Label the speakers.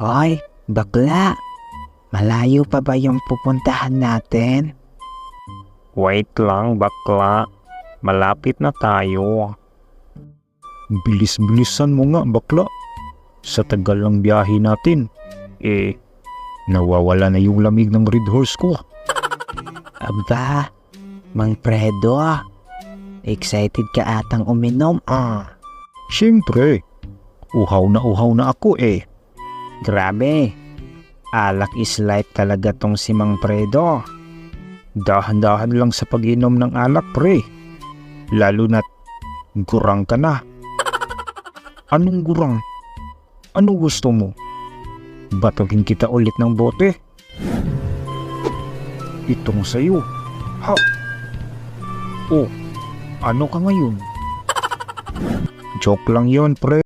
Speaker 1: Hoy, bakla. Malayo pa ba yung pupuntahan natin?
Speaker 2: Wait lang, bakla. Malapit na tayo. Bilis-bilisan mo nga, bakla. Sa tagal ng biyahe natin, eh, nawawala na yung lamig ng red horse ko.
Speaker 1: Aba, Mang Fredo. Excited ka atang uminom ah.
Speaker 2: Siyempre, uhaw na uhaw na ako eh.
Speaker 1: Grabe. Alak is life talaga tong si Mang Fredo.
Speaker 2: Dahan-dahan lang sa pag-inom ng alak, pre. Lalo na't gurang ka na. Anong gurang? Ano gusto mo? Batagin kita ulit ng bote? Itong sa'yo. Ha? Oh, ano ka ngayon? Joke lang yon pre.